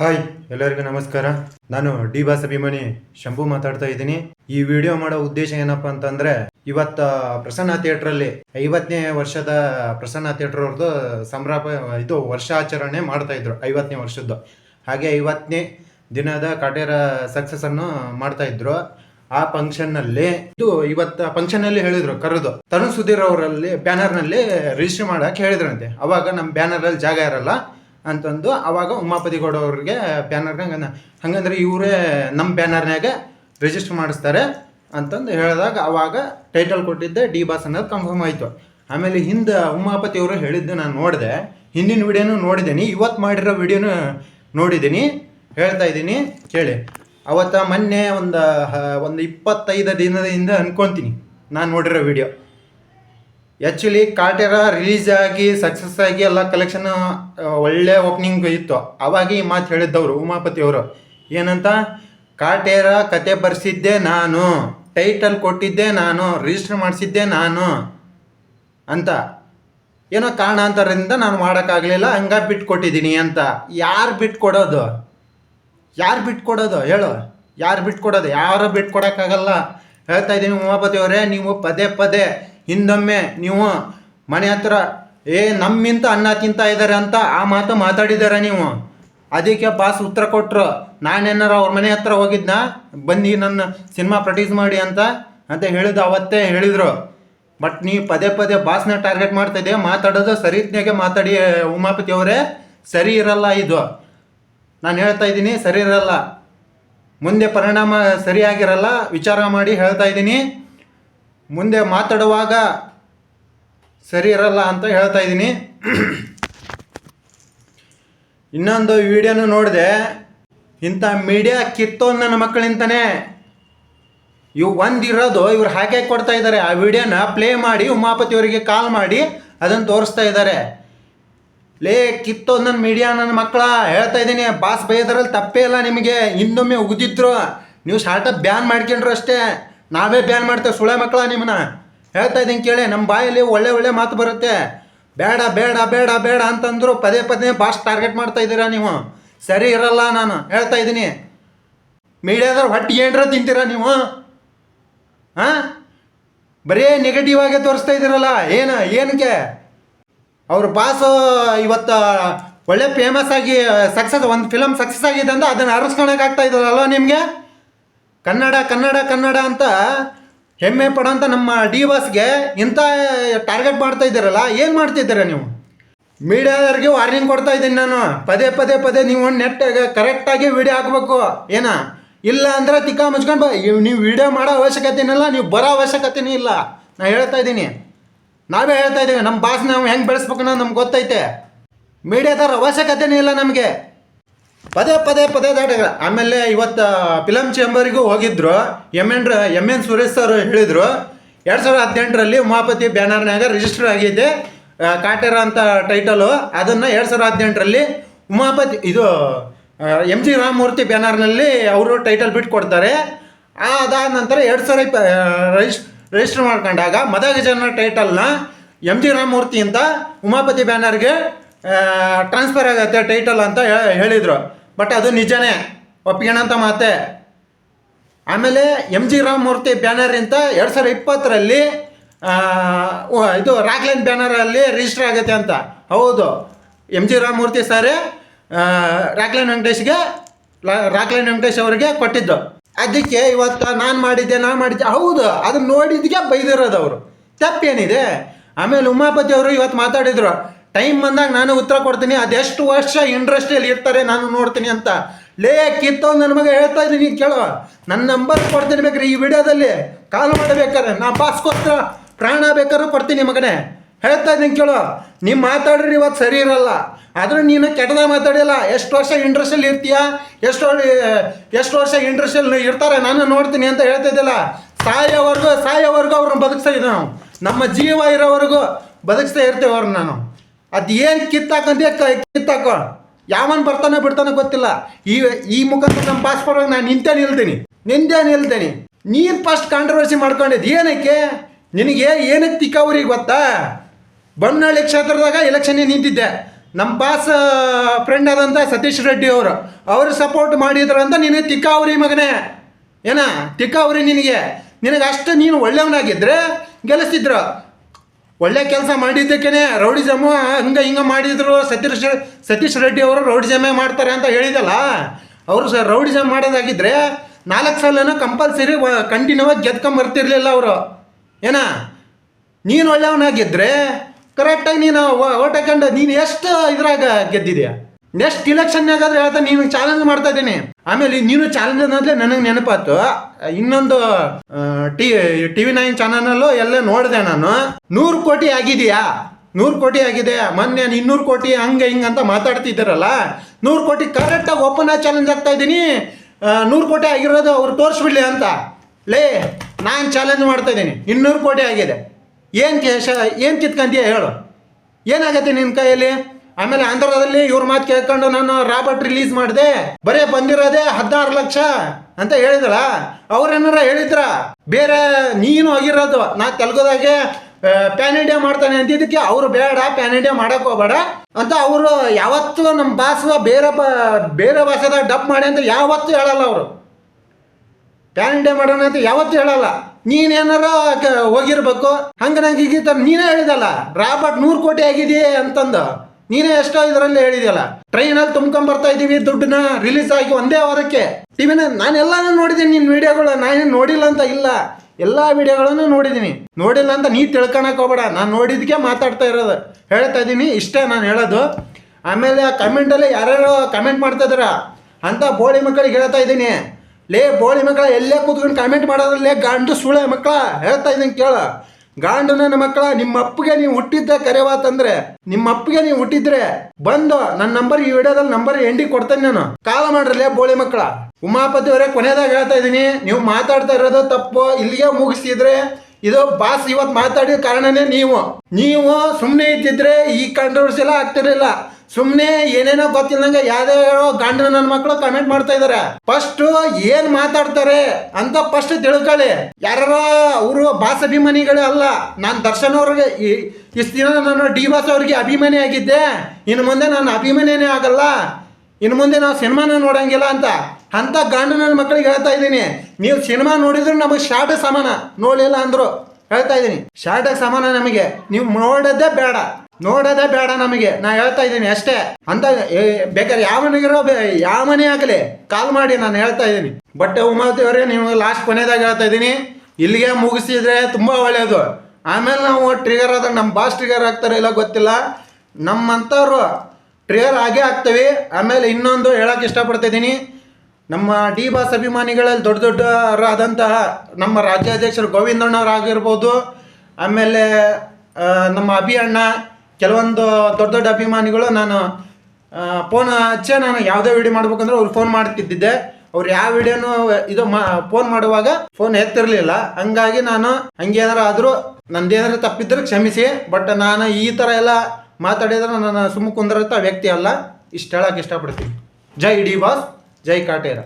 Hi, ಎಲ್ಲರಿಗೂ ನಮಸ್ಕಾರ. ನಾನು ಡಿ ಬಾಸ್ ಅಭಿಮಾನಿ ಶಂಭು ಮಾತಾಡ್ತಾ ಇದ್ದೀನಿ. ಈ ವಿಡಿಯೋ ಮಾಡೋ ಉದ್ದೇಶ ಏನಪ್ಪಾ ಅಂತಂದ್ರೆ, ಇವತ್ತ ಪ್ರಸನ್ನ ಥಿಯೇಟ್ರಲ್ಲಿ ಐವತ್ತನೇ ವರ್ಷದ ಪ್ರಸನ್ನ ಥಿಯೇಟರ್ ಅವ್ರದ್ದು ಸಂಭ್ರಮ, ಇದು ವರ್ಷಾಚರಣೆ ಮಾಡ್ತಾ ಇದ್ರು, ಐವತ್ತನೇ ವರ್ಷದ್ದು. ಹಾಗೆ ಐವತ್ತನೇ ದಿನದ ಕಾಟೇರ ಸಕ್ಸಸ್ ಅನ್ನು ಮಾಡ್ತಾ ಇದ್ರು. ಆ ಫಂಕ್ಷನ್ನಲ್ಲಿ ಇದು ಇವತ್ತ ಫಂಕ್ಷನ್ ಅಲ್ಲಿ ಹೇಳಿದ್ರು, ಕರೆದು. ತರುಣ್ ಸುಧೀರ್ ಅವರಲ್ಲಿ ಬ್ಯಾನರ್ನಲ್ಲಿ ರಿಜಿಸ್ಟರ್ ಮಾಡಕ್ ಹೇಳಿದ್ರಂತೆ. ಅವಾಗ ನಮ್ಮ ಬ್ಯಾನರ್ ಅಲ್ಲಿ ಜಾಗ ಇರಲ್ಲ. ಅಂತಂದು ಅವಾಗ ಉಮಾಪತಿ ಗೌಡ ಅವ್ರಿಗೆ ಹಂಗ ಹಂಗಂದ್ರೆ ಇವರೇ ನಮ್ಮ ಬ್ಯಾನರ್ನಾಗ ರಿಜಿಸ್ಟರ್ ಮಾಡಿಸ್ತಾರೆ ಅಂತಂದು ಹೇಳಿದಾಗ ಅವಾಗ ಟೈಟಲ್ ಕೊಟ್ಟಿದ್ದೆ ಡಿ ಬಾಸ್ ಅನ್ನೋದು ಕನ್ಫರ್ಮ್ ಆಯಿತು. ಆಮೇಲೆ ಹಿಂದೆ ಉಮಾಪತಿ ಅವರು ಹೇಳಿದ್ದು ನಾನು ನೋಡಿದೆ. ಹಿಂದಿನ ವಿಡಿಯೋನು ನೋಡಿದ್ದೀನಿ. ಇವತ್ತು ಮಾಡಿರೋ ವಿಡಿಯೋನು ನೋಡಿದ್ದೀನಿ. ಹೇಳ್ತಾ ಇದ್ದೀನಿ. ಕೇಳಿ. ಅವತ್ತ ಮೊನ್ನೆ ಒಂದು ಒಂದು ಇಪ್ಪತ್ತೈದು ದಿನದಿಂದ ಅನ್ಕೊತೀನಿ. ನಾನು ನೋಡಿರೋ ವಿಡಿಯೋ. ಆ್ಯಕ್ಚುಲಿ ಕಾಟೇರ ರಿಲೀಸ್ ಆಗಿ ಸಕ್ಸಸ್ ಆಗಿ ಎಲ್ಲ ಕಲೆಕ್ಷನ್ ಒಳ್ಳೆ ಓಪನಿಂಗ್ ಇತ್ತು. ಅವಾಗಿ ಈ ಮಾತು ಹೇಳಿದ್ದವರು, ಉಮಾಪತಿ ಅವರು. ಏನಂತ? ಕಾಟೇರ ಕತೆ ಬರೆಸಿದ್ದೆ ನಾನು. ಟೈಟಲ್ ಕೊಟ್ಟಿದ್ದೆ ನಾನು. ರಿಜಿಸ್ಟರ್ ಮಾಡಿಸಿದ್ದೆ ನಾನು. ಅಂತ. ಏನೋ ಕಾರಣಾಂತರದಿಂದ ನಾನು ಮಾಡೋಕ್ಕಾಗಲಿಲ್ಲ. ಹಂಗ ಬಿಟ್ಟು ಕೊಟ್ಟಿದ್ದೀನಿ ಅಂತ. ಯಾರು ಬಿಟ್ಟು ಕೊಡೋದು? ಯಾರು ಬಿಟ್ಟು ಕೊಡೋದು? ಹೇಳು. ಯಾರು ಬಿಟ್ಟು ಕೊಡೋದು? ಯಾರು ಬಿಟ್ಟು ಕೊಡೋಕ್ಕಾಗಲ್ಲ. ಹೇಳ್ತಾ ಇದ್ದೀನಿ ಉಮಾಪತಿ ಅವರೇ, ನೀವು ಪದೇ ಪದೇ ಹಿಂದೊಮ್ಮೆ ನೀವು ಮನೆ ಹತ್ರ, ಏ, ನಮ್ಮಿಂತ ಅನ್ನ ತಿಂತಾ ಇದ್ದಾರೆ ಅಂತ ಆ ಮಾತು ಮಾತಾಡಿದ್ದಾರೆ ನೀವು. ಅದಕ್ಕೆ ಬಾಸ್ ಉತ್ತರ ಕೊಟ್ಟರು ನಾನೇನಾರ ಅವ್ರ ಮನೆ ಹತ್ರ ಹೋಗಿದ್ನ? ಬನ್ನಿ ನನ್ನ ಸಿನಿಮಾ ಪ್ರೊಡ್ಯೂಸ್ ಮಾಡಿ ಅಂತ ಅಂತ ಹೇಳಿದ ಅವತ್ತೇ ಹೇಳಿದರು. ಬಟ್ ನೀವು ಪದೇ ಪದೇ ಬಾಸ್ನ ಟಾರ್ಗೆಟ್ ಮಾಡ್ತಾ ಇದ್ದೆ ಮಾತಾಡೋದು ಸರಿತ್ನಾಗೆ ಮಾತಾಡಿ ಉಮಾಪತಿ ಅವರೇ. ಸರಿ ಇರಲ್ಲ ಇದು. ನಾನು ಹೇಳ್ತಾ ಇದ್ದೀನಿ, ಸರಿ ಇರಲ್ಲ. ಮುಂದೆ ಪರಿಣಾಮ ಸರಿಯಾಗಿರಲ್ಲ, ವಿಚಾರ ಮಾಡಿ ಹೇಳ್ತಾ ಇದ್ದೀನಿ. ಮುಂದೆ ಮಾತಾಡುವಾಗ ಸರಿ ಇರಲ್ಲ ಅಂತ ಹೇಳ್ತಾ ಇದ್ದೀನಿ. ಇನ್ನೊಂದು ವಿಡಿಯೋನು ನೋಡಿದೆ. ಇಂಥ ಮೀಡಿಯಾ ಕಿತ್ತೋ ನನ್ನ ಮಕ್ಕಳಿಂತಾನೆ. ಇವು ಒಂದಿರೋದು ಇವ್ರು ಹಾಕಿ ಕೊಡ್ತಾ ಇದ್ದಾರೆ. ಆ ವಿಡಿಯೋನ ಪ್ಲೇ ಮಾಡಿ, ಉಮಾಪತಿ ಅವರಿಗೆ ಕಾಲ್ ಮಾಡಿ, ಅದನ್ನು ತೋರಿಸ್ತಾ ಇದ್ದಾರೆ. ಲೇ ಕಿತ್ತೋ ನನ್ನ ಮೀಡಿಯಾ ನನ್ನ ಮಕ್ಕಳ, ಹೇಳ್ತಾ ಇದ್ದೀನಿ. ಬಾಸ್ ಬೈಯೋದ್ರಲ್ಲಿ ತಪ್ಪೇ ಇಲ್ಲ ನಿಮಗೆ. ಇನ್ನೊಮ್ಮೆ ಉಗಿದಿದ್ರು. ನೀವು ಸ್ಟಾರ್ಟಪ್ ಬ್ಯಾನ್ ಮಾಡ್ಕೊಂಡ್ರು ಅಷ್ಟೇ. ನಾವೇ ಬ್ಯಾನ್ ಮಾಡ್ತೇವೆ ಸುಳೆ ಮಕ್ಕಳ ನಿಮ್ಮನ್ನ. ಹೇಳ್ತಾ ಇದ್ದೀನಿ ಕೇಳಿ ನಮ್ಮ ಬಾಯಲ್ಲಿ ಒಳ್ಳೆ ಒಳ್ಳೆ ಮಾತು ಬರುತ್ತೆ. ಬೇಡ ಬೇಡ ಬೇಡ ಬೇಡ ಅಂತಂದ್ರು ಪದೇ ಪದೇ ಬಾಸ್ ಟಾರ್ಗೆಟ್ ಮಾಡ್ತಾ ಇದ್ದೀರಾ ನೀವು. ಸರಿ ಇರಲ್ಲ ನಾನು, ಹೇಳ್ತಾ ಇದ್ದೀನಿ. ಮೀಡಿಯಾದವ್ರು ಹೊಟ್ಟೆ ಏನರ ತಿಂತೀರಾ ನೀವು? ಹಾಂ ಬರೀ ನೆಗೆಟಿವ್ ಆಗಿ ತೋರಿಸ್ತಾ ಇದ್ದೀರಲ್ಲ, ಏನು ಏನಕ್ಕೆ ಅವ್ರ ಬಾಸು ಇವತ್ತು ಒಳ್ಳೆ ಫೇಮಸ್ ಆಗಿ ಸಕ್ಸಸ್ ಒಂದು ಫಿಲಮ್ ಸಕ್ಸಸ್ ಆಗಿದೆ ಅಂತ ಅದನ್ನು ಅರಸ್ಕೊಳಕ್ಕೆ ಆಗ್ತಾ ಇದ್ದಾರಲ್ವ ನಿಮಗೆ? ಕನ್ನಡ ಕನ್ನಡ ಕನ್ನಡ ಅಂತ ಹೆಮ್ಮೆ ಪಡೋಂಥ ನಮ್ಮ ಡಿ ಬಾಸ್ಗೆ ಇಂಥ ಟಾರ್ಗೆಟ್ ಮಾಡ್ತಾ ಇದ್ದೀರಲ್ಲ, ಏನು ಮಾಡ್ತಿದ್ದೀರಾ ನೀವು? ಮೀಡಿಯಾದವ್ರಿಗೆ ವಾರ್ನಿಂಗ್ ಕೊಡ್ತಾ ಇದ್ದೀನಿ ನಾನು. ಪದೇ ಪದೇ ಪದೇ ನೀವು ನೆಟ್ ಕರೆಕ್ಟಾಗಿ ವಿಡಿಯೋ ಹಾಕ್ಬೇಕು. ಏನ? ಇಲ್ಲ ಅಂದ್ರೆ ತಿಕ್ಕ ಮುಚ್ಕೊಂಡು ನೀವು ವಿಡಿಯೋ ಮಾಡೋ ಅವಶ್ಯಕತೆನಿಲ್ಲ, ನೀವು ಬರೋ ಅವಶ್ಯಕತೆನೇ ಇಲ್ಲ. ನಾನು ಹೇಳ್ತಾ ಇದ್ದೀನಿ. ನಾವೇ ಹೇಳ್ತಾ ಇದ್ದೀವಿ ನಮ್ಮ ಬಾಸ್ ನಾವು ಹೆಂಗೆ ಬೆಳೆಸ್ಬೇಕು ನಮ್ಗೆ ಗೊತ್ತೈತೆ. ಮೀಡಿಯಾದವ್ರ ಅವಶ್ಯಕತೆನೇ ಇಲ್ಲ ನಮಗೆ. ಪದೇ ಪದೇ ಪದೇ ದಾಟಗಳ. ಆಮೇಲೆ ಇವತ್ತು ಫಿಲಮ್ ಚೇಂಬರಿಗೂ ಹೋಗಿದ್ರು. M N M N Suresh sir ಹೇಳಿದರು, ಎರಡು ಸಾವಿರದ ಹದಿನೆಂಟರಲ್ಲಿ ಉಮಾಪತಿ ಬ್ಯಾನರ್ನಾಗ ರಿಜಿಸ್ಟರ್ ಆಗಿದೆ. ಕಾಟೇರ ಅಂತ ಟೈಟಲು ಅದನ್ನು ಎರಡು ಸಾವಿರದ ಹದಿನೆಂಟರಲ್ಲಿ ಉಮಾಪತಿ, ಇದು ಎಂ ಜಿ ರಾಮಮೂರ್ತಿ ಬ್ಯಾನರ್ನಲ್ಲಿ ಅವರು ಟೈಟಲ್ ಬಿಟ್ಟು ಕೊಡ್ತಾರೆ. ಅದಾದ ನಂತರ ಎರಡು ಸಾವಿರ ಇಪ್ಪ ರಿಜಿಸ್ ರಿಜಿಸ್ಟರ್ ಮಾಡ್ಕೊಂಡಾಗ ಮದಗಜನ ಟೈಟಲ್ನ ಎಂ ಜಿ ರಾಮಮೂರ್ತಿ ಅಂತ ಉಮಾಪತಿ ಬ್ಯಾನರ್ಗೆ ಟ್ರಾನ್ಸ್ಫರ್ ಆಗುತ್ತೆ ಟೈಟಲ್ ಅಂತ ಹೇಳಿದರು. ಬಟ್ ಅದು ನಿಜನೇ. ಒಪ್ಪಿಗೆಣಂತ ಮಾತೆ. ಆಮೇಲೆ ಎಂ ಜಿ ರಾಮಮೂರ್ತಿ ಬ್ಯಾನರ್ ಅಂತ ಎರಡು ಸಾವಿರದ ಇಪ್ಪತ್ತರಲ್ಲಿ ಇದು ರಾಕ್ಲೈನ್ ಬ್ಯಾನರಲ್ಲಿ ರಿಜಿಸ್ಟರ್ ಆಗುತ್ತೆ ಅಂತ. ಹೌದು. ಎಂ ಜಿ ರಾಮಮೂರ್ತಿ ಸಾರೇ ರಾಕ್ಲೈನ್ ವೆಂಕಟೇಶ್ಗೆ ರಾಕ್ಲೈನ್ ವೆಂಕಟೇಶ್ ಅವರಿಗೆ ಕೊಟ್ಟಿದ್ದು. ಅದಕ್ಕೆ ಇವತ್ತು ನಾನು ಮಾಡಿದ್ದೆ ನಾನು ಮಾಡಿದ್ದೆ. ಹೌದು, ಅದನ್ನ ನೋಡಿದ್ಗೆ ಬೈದಿರೋದು ಅವರು. ತಪ್ಪೇನಿದೆ. ಆಮೇಲೆ ಉಮಾಪತಿ ಅವರು ಇವತ್ತು ಮಾತಾಡಿದ್ರು. ಟೈಮ್ ಬಂದಾಗ ನಾನು ಉತ್ತರ ಕೊಡ್ತೀನಿ. ಅದೆಷ್ಟು ವರ್ಷ ಇಂಡಸ್ಟ್ರಿಯಲ್ಲಿ ಇರ್ತಾರೆ ನಾನು ನೋಡ್ತೀನಿ ಅಂತ. ಲೇ ಕಿತ್ತೋ ನನ್ನ ಮಗ ಹೇಳ್ತಾ ಇದ್ದೀನಿ ಕೇಳೋ. ನನ್ನ ನಂಬರ್ ಕೊಡ್ತೀನಿ ಬೇಕ್ರಿ ಈ ವಿಡಿಯೋದಲ್ಲಿ. ಕಾಲ್ ಮಾಡಬೇಕಾರೆ ನಾ ಪಾಸ್ಗೋಸ್ಕರ ಪ್ರಾಣ ಬೇಕಾದ್ರೂ ಕೊಡ್ತೀನಿ ಮಗನೇ. ಹೇಳ್ತಾ ಇದ್ದೀನಿ ಕೇಳೋ. ನೀವು ಮಾತಾಡ್ರಿ ಇವತ್ತು ಸರಿ ಇರಲ್ಲ. ಆದರೂ ನೀನು ಕೆಟ್ಟದಾಗ ಮಾತಾಡಿಲ್ಲ. ಎಷ್ಟು ವರ್ಷ ಇಂಟ್ರೆಸ್ಟಲ್ಲಿ ಇರ್ತೀಯಾ? ಎಷ್ಟು ಎಷ್ಟು ವರ್ಷ ಇಂಟ್ರೆಸ್ಟಲ್ಲಿ ಇರ್ತಾರೆ? ನಾನು ನೋಡ್ತೀನಿ ಅಂತ ಹೇಳ್ತಿದ್ದಿಲ್ಲ ಸಾಯೋವರೆಗೂ ಸಾಯೋವರೆಗೂ ಅವ್ರನ್ನ ಬದುಕ್ತಾ ಇದ್ದೀವಿ ನಾವು. ನಮ್ಮ ಜೀವ ಇರೋವರೆಗೂ ಬದುಕ್ತಾ ಇರ್ತೇವೆ ಅವ್ರನ್ನ ನಾನು. ಅದು ಏನು ಕಿತ್ತಾಕಂತೆ ಕಿತ್ತಾಕೋ? ಯಾವನ್ ಬರ್ತಾನೆ ಬಿಡ್ತಾನೆ ಗೊತ್ತಿಲ್ಲ. ಈ ಈ ಮುಖಾಂತರ ನಮ್ಮ ಪಾಸ್ಪೋರ್ಟ್ ನಾನು ನಿಂತೇ ನಿಲ್ತೀನಿ. ನಿಂದೇ ನಿಲ್ತೀನಿ. ನೀನು ಫಸ್ಟ್ ಕಾಂಟ್ರವರ್ಸಿ ಮಾಡ್ಕೊಂಡಿದ್ದು ಏನಕ್ಕೆ? ನಿನಗೆ ಏನಕ್ಕೆ ತಿಕ್ಕವ್ರಿಗೆ ಗೊತ್ತಾ? ಬನ್ನಹಳ್ಳಿ ಕ್ಷೇತ್ರದಾಗ ಎಲೆಕ್ಷನ್ಗೆ ನಿಂತಿದ್ದೆ. ನಮ್ಮ ಪಾಸ್ ಫ್ರೆಂಡ್ ಆದಂಥ ಸತೀಶ್ ರೆಡ್ಡಿ ಅವರು. ಅವರು ಸಪೋರ್ಟ್ ಮಾಡಿದ್ರಂತ ನಿನಗೆ ತಿಕ್ಕಾವ್ರಿ ಮಗನೇ. ಏನ? ತಿಕ್ಕಾವ್ರಿ ನಿನಗೆ. ನಿನಗೆ ಅಷ್ಟು ನೀನು ಒಳ್ಳೆಯವನಾಗಿದ್ದರೆ ಗೆಲ್ಲಿಸ್ತಿದ್ರು. ಒಳ್ಳೆ ಕೆಲಸ ಮಾಡಿದ್ದಕ್ಕೇ ರೌಡಿಸಮು ಹಂಗೆ ಹಿಂಗೆ ಮಾಡಿದ್ರು. ಸತೀಶ್ ಸತೀಶ್ ರೆಡ್ಡಿ ಅವರು ರೌಡಿಸಮೇ ಮಾಡ್ತಾರೆ ಅಂತ ಹೇಳಿದಲ್ಲ. ಅವರು ಸಹ ರೌಡಿಸಮ್ ಮಾಡೋದಾಗಿದ್ದರೆ ನಾಲ್ಕು ಸಲನೂ ಕಂಪಲ್ಸರಿ ಕಂಟಿನ್ಯೂ ಆಗಿ ಗೆದ್ಕೊಂಬರ್ತಿರ್ಲಿಲ್ಲ ಅವರು. ಏನ? ನೀನು ಒಳ್ಳೆಯವನಾಗಿದ್ದರೆ ಕರೆಕ್ಟಾಗಿ ನೀನು ಓಟ್ ಹಾಕೊಂಡು ನೀನು ಎಷ್ಟು ಇದ್ರಾಗ ಗೆದ್ದಿದ್ಯಾ? ನೆಕ್ಸ್ಟ್ ಇಲೆಕ್ಷನ್ನಾಗಾದ್ರೆ ಹೇಳ್ತಾ ನೀನು ಚಾಲೆಂಜ್ ಮಾಡ್ತಾ ಇದ್ದೀನಿ. ಆಮೇಲೆ ನೀನು ಚಾಲೆಂಜ್ ಅನ್ನೋದ್ಲೆ ನನಗೆ ನೆನಪಾತು ಇನ್ನೊಂದು ಟಿ ಟಿ ವಿ ನೈನ್ ಚಾನಲಲ್ಲೂ ಎಲ್ಲ ನೋಡಿದೆ ನಾನು. ನೂರು ಕೋಟಿ ಆಗಿದೆಯಾ? ನೂರು ಕೋಟಿ ಆಗಿದೆ. ಮೊನ್ನೆ ಇನ್ನೂರು ಕೋಟಿ ಹಂಗೆ ಹಿಂಗೆ ಅಂತ ಮಾತಾಡ್ತಿದ್ದೀರಲ್ಲ? ನೂರು ಕೋಟಿ ಕರೆಕ್ಟಾಗಿ ಓಪನ್ ಆಗಿ ಚಾಲೆಂಜ್ ಆಗ್ತಾ ಇದ್ದೀನಿ. ನೂರು ಕೋಟಿ ಆಗಿರೋದು ಅವ್ರು ತೋರಿಸ್ಬಿಡ್ಲಿ ಅಂತ. ಲೇ, ನಾನು ಚಾಲೆಂಜ್ ಮಾಡ್ತಾ ಇದ್ದೀನಿ. ಇನ್ನೂರು ಕೋಟಿ ಆಗಿದೆ. ಏನು ಕೇಶ, ಏನು ಕಿತ್ಕಂತೀಯ ಹೇಳು. ಏನಾಗತ್ತೆ ನಿನ್ನ ಕೈಯಲ್ಲಿ? ಆಮೇಲೆ ಆಂಧ್ರದಲ್ಲಿ ಇವ್ರ ಮಾತು ಕೇಳ್ಕೊಂಡು ನಾನು ರಾಬರ್ಟ್ ರಿಲೀಸ್ ಮಾಡಿದೆ. ಬರೇ ಬಂದಿರೋದೇ ಹದಿನಾರು ಲಕ್ಷ ಅಂತ ಹೇಳಿದಲ್ಲ ಅವ್ರೇನಾರ ಹೇಳಿದ್ರ? ಬೇರೆ ನೀನು ಹೋಗಿರೋದು ನಾ ತೆಲುಗುದಾಗೆ ಪ್ಯಾನ್ ಇಂಡಿಯಾ ಮಾಡ್ತಾನೆ ಅಂತಿದ್ದಕ್ಕೆ ಅವರು ಬೇಡ ಪ್ಯಾನ್ ಇಂಡಿಯಾ ಮಾಡಕ್ ಹೋಗ್ಬೇಡ ಅಂತ ಅವರು ಯಾವತ್ತೂ ನಮ್ಮ ಭಾಷೆ ಬೇರೆ ಬೇರೆ ಭಾಷೆದಾಗ ಡಬ್ ಮಾಡಿ ಅಂತ ಯಾವತ್ತೂ ಹೇಳಲ್ಲ ಅವರು. ಪ್ಯಾನ್ ಇಂಡಿಯಾ ಮಾಡೋಣ ಅಂತ ಯಾವತ್ತೂ ಹೇಳಲ್ಲ. ನೀನೇನಾರ ಹೋಗಿರ್ಬೇಕು. ಹಂಗೆ ನಂಗೆ ಈಗ ನೀನೇ ಹೇಳಿದಲ್ಲ, ರಾಬರ್ಟ್ ನೂರು ಕೋಟಿ ಆಗಿದೆಯೇ ಅಂತಂದು. ನೀನೇ ಎಷ್ಟೋ ಇದರಲ್ಲಿ ಹೇಳಿದ್ಯಲ್ಲ? ಟ್ರೈನಲ್ಲಿ ತುಂಬ್ಕೊಂಡ್ ಬರ್ತಾ ಇದೀವಿ ದುಡ್ಡನ್ನ ರಿಲೀಸ್ ಆಗಿ ಒಂದೇ ವಾರಕ್ಕೆ. ಟಿವಿನ ನಾನು ನೋಡಿದೀನಿ ನೋಡಿದ್ದೀನಿ ನಿನ್ನ ವಿಡಿಯೋಗಳು ನಾನೇನು ನೋಡಿಲ್ಲ ಅಂತ ಇಲ್ಲ. ಎಲ್ಲ ವಿಡಿಯೋಗಳನ್ನು ನೋಡಿದ್ದೀನಿ. ನೋಡಿಲ್ಲ ಅಂತ ನೀ ತಿಳ್ಕೊಳಕ್ ಹೋಗ್ಬೇಡ. ನಾನು ನೋಡಿದ್ಕೆ ಮಾತಾಡ್ತಾ ಇರೋದು. ಹೇಳ್ತಾ ಇದ್ದೀನಿ, ಇಷ್ಟೇ ನಾನು ಹೇಳೋದು. ಆಮೇಲೆ ಆ ಕಮೆಂಟಲ್ಲಿ ಯಾರ್ಯಾರು ಕಮೆಂಟ್ ಮಾಡ್ತಾ ಇದಾರ ಅಂತ ಬೋಳಿ ಮಕ್ಕಳಿಗೆ ಹೇಳ್ತಾ ಇದ್ದೀನಿ. ಲೇ ಬೋಳಿ ಮಕ್ಕಳ, ಎಲ್ಲೇ ಕೂತ್ಕೊಂಡು ಕಾಮೆಂಟ್ ಮಾಡೋದ್ರಲ್ಲೇ ಗಂಡು ಸುಳೆ ಮಕ್ಕಳ. ಹೇಳ್ತಾ ಇದ್ದೀನಿ, ಕೇಳ. ಗಾಂಡು ನನ್ನ ಮಕ್ಕಳ, ನಿಮ್ಮ ಅಪ್ಪಗೆ ನೀವು ಹುಟ್ಟಿದ್ದ ಕರೆವಾತಂದ್ರೆ ನಿಮ್ಮ ಅಪ್ಪಗೆ ನೀವು ಹುಟ್ಟಿದ್ರೆ, ಬಂದು ನನ್ನ ನಂಬರ್ ಈ ವಿಡಿಯೋದಲ್ಲಿ ನಂಬರ್ ಎಂಡಿ ಕೊಡ್ತೇನೆ ನಾನು. ಕಾಲ ಮಾಡ್ರಲ್ಲ ಬೋಳಿ ಮಕ್ಕಳ. ಉಮಾಪತಿ ಅವರೇ ಕೊನೆಯದಾಗ ಹೇಳ್ತಾ ಇದ್ದೀನಿ, ನೀವು ಮಾತಾಡ್ತಾ ಇರೋದು ತಪ್ಪು, ಇಲ್ಲಿಗೆ ಮುಗಿಸಿದ್ರೆ ಇದು ಬಾಸ್ ಇವತ್ತು ಮಾತಾಡಿದ ಕಾರಣನೇ ನೀವು. ನೀವು ಸುಮ್ಮನೆ ಇದ್ದಿದ್ರೆ ಈ ಕಾಂಟ್ರವರ್ಸಿ ಎಲ್ಲ ಆಗ್ತಿರ್ಲಿಲ್ಲ. ಸುಮ್ಮನೆ ಏನೇನೋ ಗೊತ್ತಿಲ್ಲಂಗೆ ಯಾವ್ದೇ ಗಂಡ ನನ್ನ ಮಕ್ಕಳು ಕಮೆಂಟ್ ಮಾಡ್ತಾ ಇದಾರೆ. ಫಸ್ಟ್ ಏನ್ ಮಾತಾಡ್ತಾರೆ ಅಂತ ಫಸ್ಟ್ ತಿಳ್ಕೊಳ್ಳಿ. ಯಾರ ಅವರು ಬಾಸ್ ಅಭಿಮಾನಿಗಳು ಅಲ್ಲ, ನಾನು ದರ್ಶನ್ ಅವ್ರಿಗೆ ಇಷ್ಟು ದಿನ ನಾನು ಡಿ ಬಾಸ್ ಅವ್ರಿಗೆ ಅಭಿಮಾನಿ ಆಗಿದ್ದೆ, ಇನ್ನು ಮುಂದೆ ನಾನು ಅಭಿಮಾನಿನೇ ಆಗಲ್ಲ, ಇನ್ನು ಮುಂದೆ ನಾವು ಸಿನಿಮಾನ ನೋಡಂಗಿಲ್ಲ ಅಂತ. ಅಂತ ಗಂಡ ನನ್ನ ಮಕ್ಕಳಿಗೆ ಹೇಳ್ತಾ ಇದ್ದೀನಿ. ನೀವು ಸಿನಿಮಾ ನೋಡಿದ್ರೆ ನಮಗೆ ಶಾರ್ಟ್ ಸಮಾನ. ನೋಡ್ಲಿಲ್ಲ ಅಂದ್ರು ಹೇಳ್ತಾ ಇದ್ದೀನಿ. ಶಾರ್ಟ್ ಸಮಾನ ನಮಗೆ. ನೀವು ನೋಡೋದೇ ಬೇಡ. ನೋಡೋದೇ ಬೇಡ ನಮಗೆ. ನಾ ಹೇಳ್ತಾ ಇದ್ದೀನಿ ಅಷ್ಟೇ. ಅಂತ ಏ, ಯಾವ ಮನೆಗಿರೋ ಯಾವ ಮನೆ ಆಗಲಿ ಕಾಲ್ ಮಾಡಿ ನಾನು ಹೇಳ್ತಾ ಇದ್ದೀನಿ. ಬಟ್ಟೆ ಉಮಾವತಿ ಅವರೇ ನೀವು ಲಾಸ್ಟ್ ಕೊನೆಯದಾಗ ಹೇಳ್ತಾ ಇದ್ದೀನಿ. ಇಲ್ಲಿಗೆ ಮುಗಿಸಿದ್ರೆ ತುಂಬ ಒಳ್ಳೆಯದು ಆಮೇಲೆ ನಾವು ಟ್ರಿಗರ್ ಆದಾಗ ನಮ್ಮ ಬಾಸ್ ಟ್ರಿಗರ್ ಆಗ್ತಾರೆ ಇಲ್ಲ ಗೊತ್ತಿಲ್ಲ. ನಮ್ಮಂಥವ್ರು ಟ್ರಿಗರ್ ಆಗೇ ಆಗ್ತೀವಿ. ಆಮೇಲೆ ಇನ್ನೊಂದು ಹೇಳಕ್ಕೆ ಇಷ್ಟಪಡ್ತಿದ್ದೀನಿ ನಮ್ಮ ಡಿ ಬಾಸ್ ಅಭಿಮಾನಿಗಳಲ್ಲಿ ದೊಡ್ಡ ದೊಡ್ಡರಾದಂತಹ ನಮ್ಮ ರಾಜ್ಯಾಧ್ಯಕ್ಷರು ಗೋವಿಂದಣ್ಣವರಾಗಿರ್ಬೋದು ಆಮೇಲೆ ನಮ್ಮ ಅಭಿ ಅಣ್ಣ ಕೆಲವೊಂದು ದೊಡ್ಡ ದೊಡ್ಡ ಅಭಿಮಾನಿಗಳು ನಾನು ಫೋನ್ ಹಚ್ಚೆ ನಾನು ಯಾವುದೇ ವಿಡಿಯೋ ಮಾಡ್ಬೇಕಂದ್ರೆ ಅವ್ರು ಫೋನ್ ಮಾಡ್ತಿದ್ದಿದ್ದೆ. ಅವ್ರು ಯಾವ ವಿಡಿಯೋನು ಇದು ಫೋನ್ ಮಾಡುವಾಗ ಫೋನ್ ಎತ್ತಿರಲಿಲ್ಲ. ಹಂಗಾಗಿ ನಾನು ಹಂಗೇನಾರು ಆದರೂ ನಂದೇನಾರ ತಪ್ಪಿದ್ರೆ ಕ್ಷಮಿಸಿ. ಬಟ್ ನಾನು ಈ ಥರ ಎಲ್ಲ ಮಾತಾಡಿದ್ರೆ ನಾನು ಸುಮ್ಮ ಕುಂದಿರಂಥ ವ್ಯಕ್ತಿ ಅಲ್ಲ. ಇಷ್ಟು ಹೇಳಕ್ಕೆ ಇಷ್ಟಪಡ್ತೀನಿ. ಜೈ ಡಿ ಬಾಸ್, ಜೈ ಕಾಟೇರ.